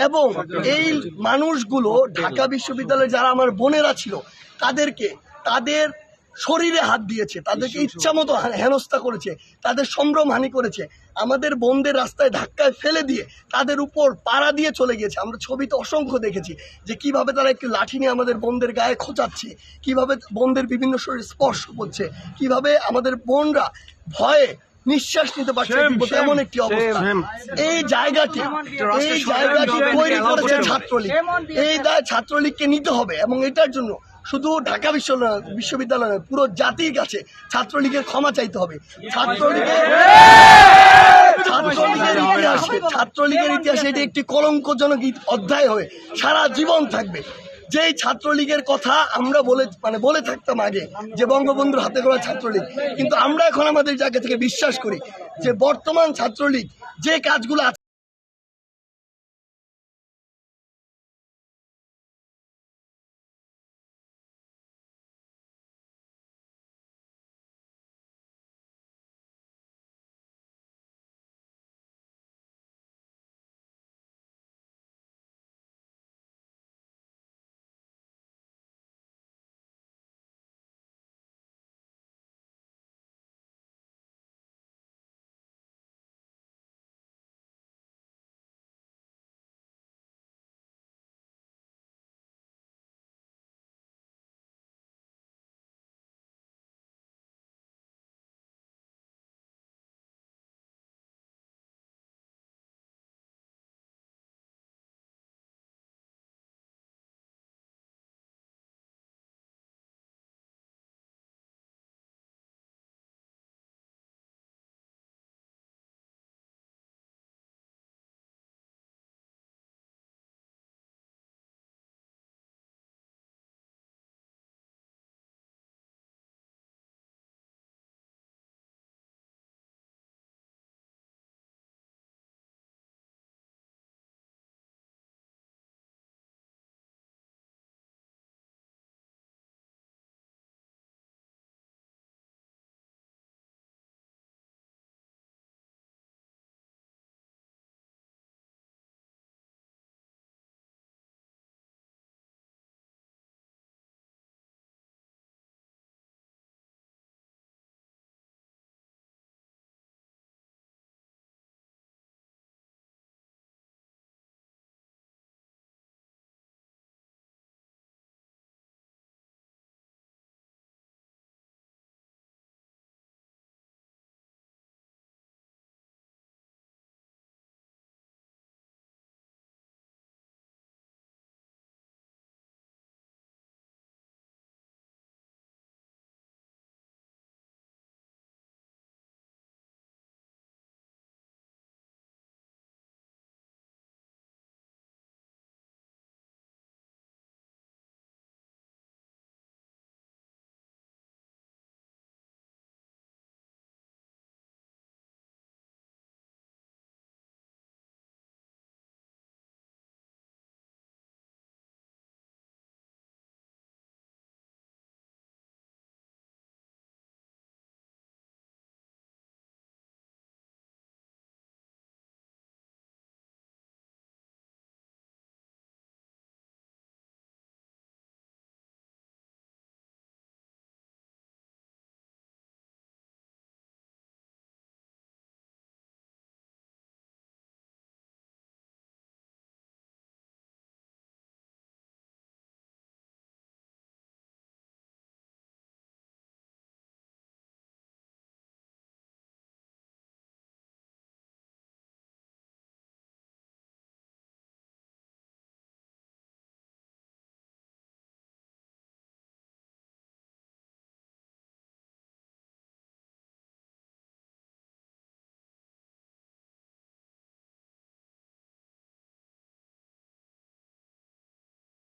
এবং এই মানুষগুলো ঢাকা বিশ্ববিদ্যালয়ে যারা আমার বোনেরা ছিল তাদেরকে তাদের শরীরে হাত দিয়েছে তাদেরকে ইচ্ছা মতো হেনস্থা করেছে তাদের সম্ভ্রম হানি করেছে আমাদের বোনদের রাস্তায় ধাক্কায় ফেলে দিয়ে তাদের উপর পাড়া দিয়ে চলে গিয়েছে। আমরা ছবিতে অসংখ্য দেখেছি যে কীভাবে তারা একটি লাঠি নিয়ে আমাদের বোনদের গায়ে খোঁচাচ্ছে কীভাবে বোনদের বিভিন্ন শরীর স্পর্শ করছে কীভাবে আমাদের বোনরা ভয়ে নিঃশ্বাস নিতে পারছে এমন একটি অবস্থা। এই জায়গাটি এই জায়গাটি তৈরি করেছে ছাত্রলীগ। এই দায় ছাত্রলীগকে নিতে হবে এবং এটার জন্য শুধু ঢাকা বিশ্ববিদ্যালয় বিশ্ববিদ্যালয় পুরো জাতির কাছে ছাত্রলীগের ক্ষমা চাইতে হবে। ছাত্রলীগের ছাত্রলীগের ইতিহাসে ছাত্রলীগের ইতিহাসে এটি একটি কলঙ্কজনক অধ্যায় হয়ে সারা জীবন থাকবে। যেই ছাত্রলীগের কথা আমরা বলে মানে বলে থাকতাম আগে, যে বঙ্গবন্ধুর হাতে করা ছাত্রলীগ, কিন্তু আমরা এখন আমাদের জায়গা থেকে বিশ্বাস করি যে বর্তমান ছাত্রলীগ যে কাজগুলো